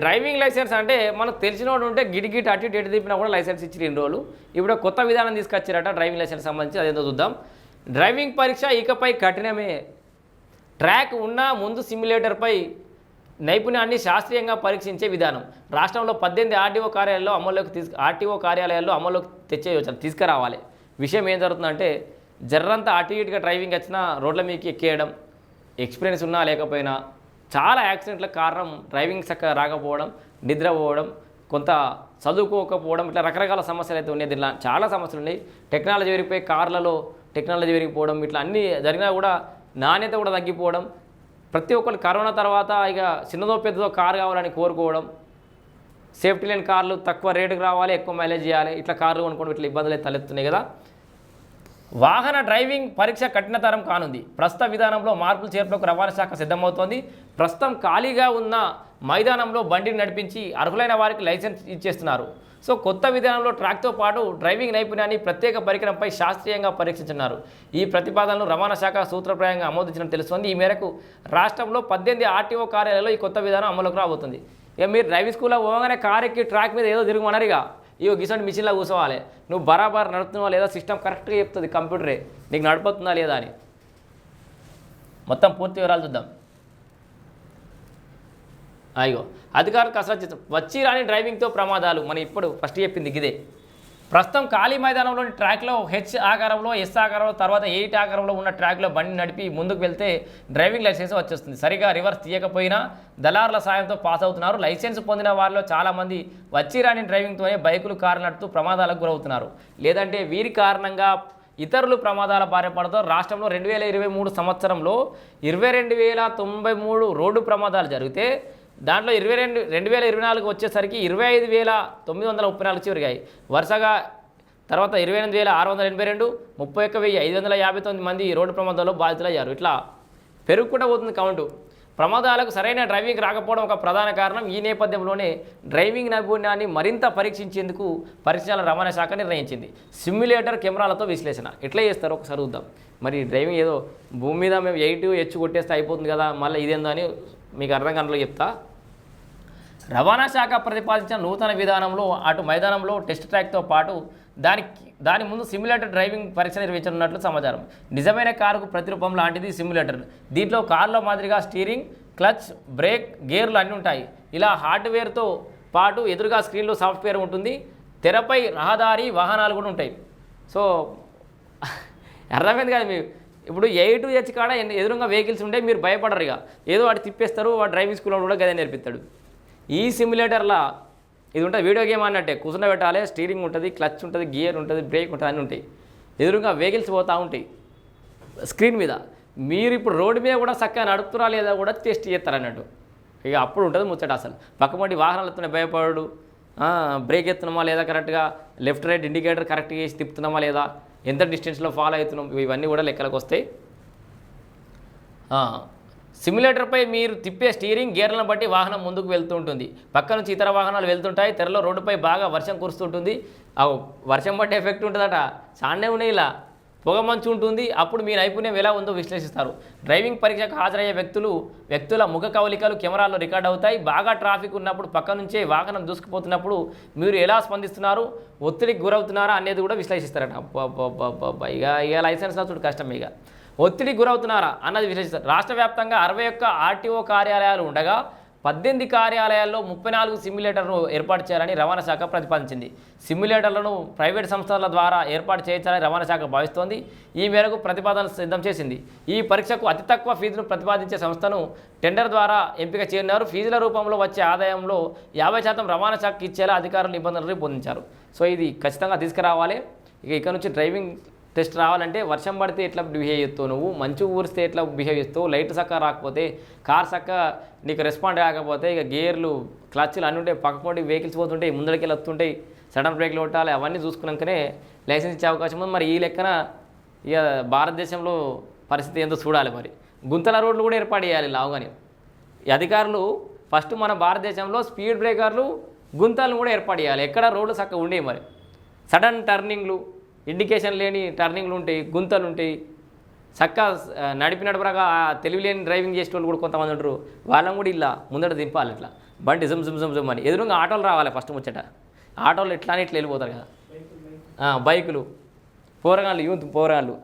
Driving licence అంటే మనకు తెలిసినోడు ఉంటే గిటి అటు ఇటు తిప్పినా కూడా లైసెన్స్ ఇచ్చి రెండు రోజులు. ఇప్పుడు కొత్త విధానం తీసుకొచ్చారట డ్రైవింగ్ లైసెన్స్ సంబంధించి అదేదో చూద్దాం. డ్రైవింగ్ పరీక్ష ఇకపై కఠినమే. ట్రాక్ ఉన్న ముందు సిమ్యులేటర్పై నైపుణ్యాన్ని శాస్త్రీయంగా పరీక్షించే విధానం. రాష్ట్రంలో పద్దెనిమిది ఆర్టీఓ కార్యాలయాల్లో అమల్లోకి తీసుకు ఆర్టీఓ కార్యాలయాల్లో అమల్లోకి తెచ్చే యోచన తీసుకురావాలి. విషయం ఏం జరుగుతుందంటే జర్రంతా అటు ఇటుగా డ్రైవింగ్ వచ్చినా రోడ్ల మీదకి ఎక్కేయడం ఎక్స్పీరియన్స్ ఉన్నా లేకపోయినా చాలా యాక్సిడెంట్ల కారణం డ్రైవింగ్ చక్కగా రాకపోవడం నిద్రపోవడం కొంత చదువుకోకపోవడం ఇట్లా రకరకాల సమస్యలు అయితే ఉన్నాయి. దీనిలో చాలా సమస్యలు ఉన్నాయి. టెక్నాలజీ పెరిగిపోయి కార్లలో టెక్నాలజీ పెరిగిపోవడం ఇట్లా అన్నీ జరిగినా కూడా నాణ్యత కూడా తగ్గిపోవడం ప్రతి ఒక్కరు కరోనా తర్వాత ఇక చిన్నదో పెద్దదో కారు కావాలని కోరుకోవడం సేఫ్టీ లేని కార్లు తక్కువ రేటుకు రావాలి ఎక్కువ మైలేజ్ చేయాలి ఇట్లా కార్లు కొనుక్కోవడం ఇట్లా ఇబ్బందులు అయితే తలెత్తున్నాయి కదా. వాహన డ్రైవింగ్ పరీక్ష కఠినతరం కానుంది. ప్రస్తుత విధానంలో మార్పులు చేర్పులకు రవాణా శాఖ సిద్ధమవుతోంది. ప్రస్తుతం ఖాళీగా ఉన్న మైదానంలో బండిని నడిపించి అర్హులైన వారికి లైసెన్స్ ఇచ్చేస్తున్నారు. సో కొత్త విధానంలో ట్రాక్తో పాటు డ్రైవింగ్ నైపుణ్యాన్ని ప్రత్యేక పరికరంపై శాస్త్రీయంగా పరీక్షించున్నారు ఈ ప్రతిపాదనలు రవాణా శాఖ సూత్రప్రాయంగా ఆమోదించడం తెలుస్తోంది. ఈ మేరకు రాష్ట్రంలో పద్దెనిమిది ఆర్టీఓ కార్యాలయాల్లో ఈ కొత్త విధానం అమలుకు రాబోతుంది. ఇక మీరు డ్రైవింగ్ స్కూల్లో పోగానే కార్ ఎక్కి ట్రాక్ మీద ఏదో తిరుగుమన్నారు ఇక. ఇగో గిసంటి మిషన్లో కూర్చోవాలి. నువ్వు బరాబర్ నడుపుతున్నావా లేదా సిస్టమ్ కరెక్ట్గా చెప్తుంది కంప్యూటరే. నీకు నడుపుతుందా లేదా అని. మొత్తం పూర్తి వివరాలు చూద్దాం. అయ్యో అధికారులు కసరత్తు వచ్చి రాని డ్రైవింగ్తో ప్రమాదాలు. మనం ఇప్పుడు ఫస్ట్ చెప్పింది ఇదే. ప్రస్తుతం ఖాళీ మైదానంలోని ట్రాక్లో హెచ్ ఆకారంలో ఎస్ ఆకారంలో తర్వాత ఎయిట్ ఆకారంలో ఉన్న ట్రాక్లో బండి నడిపి ముందుకు వెళ్తే డ్రైవింగ్ లైసెన్స్ వచ్చేస్తుంది. సరిగా రివర్స్ తీయకపోయినా దళారుల సాయంతో పాస్ అవుతున్నారు. లైసెన్స్ పొందిన వారిలో చాలామంది వచ్చి రాని డ్రైవింగ్తోనే బైకులు కారు నడుతూ ప్రమాదాలకు గురవుతున్నారు. లేదంటే వీరి కారణంగా ఇతరులు ప్రమాదాల బారిన రాష్ట్రంలో రెండు వేల ఇరవై మూడు సంవత్సరంలో ఇరవై రెండు వేల తొంభై మూడు రోడ్డు ప్రమాదాలు జరిగితే దాంట్లో ఇరవై రెండు రెండు వేల ఇరవై నాలుగు వచ్చేసరికి ఇరవై ఐదు వేల తొమ్మిది వందల ముప్పై నాలుగు చివరిగాయి. వరుసగా తర్వాత ఇరవై ఎనిమిది వేల ఆరు వందల ఎనభై రెండు ముప్పై ఒక్క వెయ్యి ఐదు వందల యాభై తొమ్మిది మంది ఈ రోడ్డు ప్రమాదాల్లో బాధితులయ్యారు. ఇట్లా పెరుగుకుంటూ పోతుంది కౌంటు. ప్రమాదాలకు సరైన డ్రైవింగ్ రాకపోవడం ఒక ప్రధాన కారణం. ఈ నేపథ్యంలోనే డ్రైవింగ్ నైపుణ్యాన్ని మరింత పరీక్షించేందుకు పరిశ్రమల రవాణా శాఖ నిర్ణయించింది. సిమ్యులేటర్ కెమెరాలతో విశ్లేషణ. ఎట్లా చేస్తారు? ఒకసారి చూద్దాం. మరి డ్రైవింగ్ ఏదో భూమి మీద మేము ఎయిట్ హెచ్ కొట్టేస్తే అయిపోతుంది కదా మళ్ళీ ఇదేందో అని మీకు అర్థం కానలో చెప్తా. రవాణా శాఖ ప్రతిపాదించిన నూతన విధానంలో అటు మైదానంలో టెస్ట్ ట్రాక్తో పాటు దానికి దాని ముందు సిమ్యులేటర్ డ్రైవింగ్ పరీక్ష నిర్వహించనున్నట్లు సమాచారం. నిజమైన కారుకు ప్రతిరూపం లాంటిది సిమ్యులేటర్. దీంట్లో కారులో మాదిరిగా స్టీరింగ్ క్లచ్ బ్రేక్ గేర్లు అన్నీ ఉంటాయి. ఇలా హార్డ్వేర్తో పాటు ఎదురుగా స్క్రీన్లో సాఫ్ట్వేర్ ఉంటుంది. తెరపై రహదారి వాహనాలు కూడా ఉంటాయి. సో అర్థమైంది కదా మీరు ఇప్పుడు ఎయిట్ హెచ్ కాడ ఎదురుగా వెహికల్స్ ఉంటే మీరు భయపడరు ఇక. ఏదో వాడు తిప్పేస్తారు వాడు డ్రైవింగ్ స్కూల్లో కూడా గదే నేర్పిస్తాడు. ఈ సిమ్యులేటర్లా ఇది ఉంటుంది వీడియో గేమ్ అన్నట్టే. కూర్చుండ పెట్టాలి స్టీరింగ్ ఉంటుంది క్లచ్ ఉంటుంది గియర్ ఉంటుంది బ్రేక్ ఉంటుంది అన్నీ ఉంటాయి. ఎదురుగా వెహికల్స్ పోతూ ఉంటాయి. స్క్రీన్ మీద. మీరు ఇప్పుడు రోడ్డు మీద కూడా చక్కగా నడుపుతురా లేదా కూడా టెస్ట్ చేస్తారు అన్నట్టు. ఇక అప్పుడు ఉంటుంది ముచ్చట అసలు. పక్కపంటి వాహనాలు ఎత్తున భయపడు. బ్రేక్ ఎత్తున్నామా లేదా కరెక్ట్గా లెఫ్ట్ రైట్ ఇండికేటర్ కరెక్ట్గా వేసి తిప్పుతున్నామా లేదా? ఎంత డిస్టెన్స్లో ఫాలో అవుతున్నాం? ఇవన్నీ కూడా లెక్కలకు వస్తాయి. సిమ్యులేటర్పై మీరు తిప్పే స్టీరింగ్ గేర్లను బట్టి వాహనం ముందుకు వెళ్తూ ఉంటుంది. పక్క నుంచి ఇతర వాహనాలు వెళ్తుంటాయి. తెరలో రోడ్డుపై బాగా వర్షం కురుస్తుంటుంది ఆ వర్షం బట్టి ఎఫెక్ట్ ఉంటుందట. చాండే ఉన్నాయి ఇలా. పొగ మంచు ఉంటుంది. అప్పుడు మీ నైపుణ్యం ఎలా ఉందో విశ్లేషిస్తారు. డ్రైవింగ్ పరీక్షకు హాజరయ్యే వ్యక్తులు వ్యక్తుల ముఖ కవలికలు కెమెరాల్లో రికార్డ్ అవుతాయి. బాగా ట్రాఫిక్ ఉన్నప్పుడు పక్క నుంచే వాహనం దూసుకుపోతున్నప్పుడు మీరు ఎలా స్పందిస్తున్నారు? ఒత్తిడికి గురవుతున్నారా అనేది కూడా విశ్లేషిస్తారట. ఇక ఇక లైసెన్స్ చూడు కష్టం ఇక. ఒత్తిడికి గురవుతున్నారా అన్నది విశ్లేషిస్తారు. రాష్ట్ర వ్యాప్తంగా అరవై ఒక్క ఆర్టీఓ కార్యాలయాలు ఉండగా పద్దెనిమిది కార్యాలయాల్లో ముప్పై నాలుగు సిమ్యులేటర్ను ఏర్పాటు చేయాలని రవాణా శాఖ ప్రతిపాదించింది. సిమ్యులేటర్లను ప్రైవేట్ సంస్థల ద్వారా ఏర్పాటు చేయించాలని రవాణా శాఖ భావిస్తోంది. ఈ మేరకు ప్రతిపాదన సిద్ధం చేసింది. ఈ పరీక్షకు అతి తక్కువ ఫీజును ప్రతిపాదించే సంస్థను టెండర్ ద్వారా ఎంపిక చేయనున్నారు. ఫీజుల రూపంలో వచ్చే ఆదాయంలో యాభై శాతం రవాణా శాఖకి ఇచ్చేలా అధికారులు నిబంధనలు రూపొందించారు. సో ఇది ఖచ్చితంగా తీసుకురావాలి. ఇక ఇక్కడ నుంచి డ్రైవింగ్ టెస్ట్ రావాలంటే వర్షం పడితే ఎట్లా బిహేవ్ చేస్తావు నువ్వు? మంచు ఊరిస్తే ఎట్లా బిహేవ్ చేస్తావు? లైట్ చక్కగా రాకపోతే కార్ చక్కగా నీకు రెస్పాండ్ కాకపోతే ఇక గేర్లు క్లచ్లు అన్నీ ఉంటాయి. పక్కపోటి వెహికల్స్ పోతుంటాయి ముందరికి వస్తుంటాయి సడన్ బ్రేక్లు కొట్టాలి అవన్నీ చూసుకున్నాకనే లైసెన్స్ ఇచ్చే అవకాశం ఉంది. మరి ఈ లెక్కన ఇక భారతదేశంలో పరిస్థితి ఏందో చూడాలి మరి. గుంతల రోడ్లు కూడా ఏర్పాటు చేయాలి లావుగానే. అధికారులు ఫస్ట్ మన భారతదేశంలో స్పీడ్ బ్రేకర్లు గుంతలను కూడా ఏర్పాటు చేయాలి. ఎక్కడ రోడ్లు చక్కగా ఉండేవి మరి? సడన్ టర్నింగ్లు ఇండికేషన్ లేని టర్నింగ్లు ఉంటాయి గుంతలు ఉంటాయి. చక్క నడిపి తెలివి లేని డ్రైవింగ్ చేసే వాళ్ళు కూడా కొంతమంది ఉంటారు. వాళ్ళని కూడా ఇలా ముందట దింపాలి ఇట్లా. బండి జుమ్ జుమ్ జుమ్ జుమ్ అని. ఎదురుగా ఆటోలు రావాలి ఫస్ట్ ముచ్చట. ఆటోలు ఎట్లా అని ఇట్లా వెళ్ళిపోతారు కదా. బైకులు. పోరగాళ్ళు యూత్ పోరగాళ్ళు.